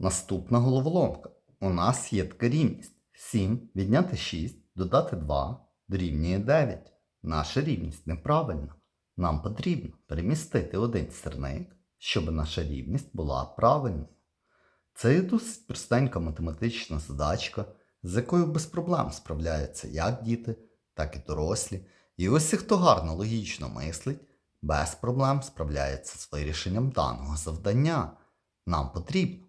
Наступна головоломка. У нас є така рівність. 7 відняти 6, додати 2 дорівнює 9. Наша рівність неправильна. Нам потрібно перемістити один сірник, щоб наша рівність була правильною. Це є досить простенька математична задачка, з якою без проблем справляються як діти, так і дорослі. І ось хто гарно логічно мислить, без проблем справляється з вирішенням даного завдання. Нам потрібно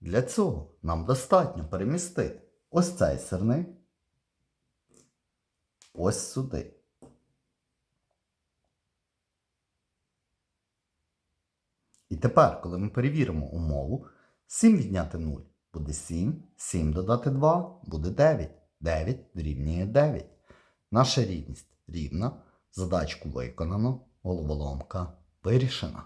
Для цього нам достатньо перемістити ось цей сирник ось сюди. І тепер, коли ми перевіримо умову, 7 відняти 0 буде 7, 7 додати 2 буде 9. 9 дорівнює 9. Наша рівність рівна. Задачку виконано, головоломка вирішена.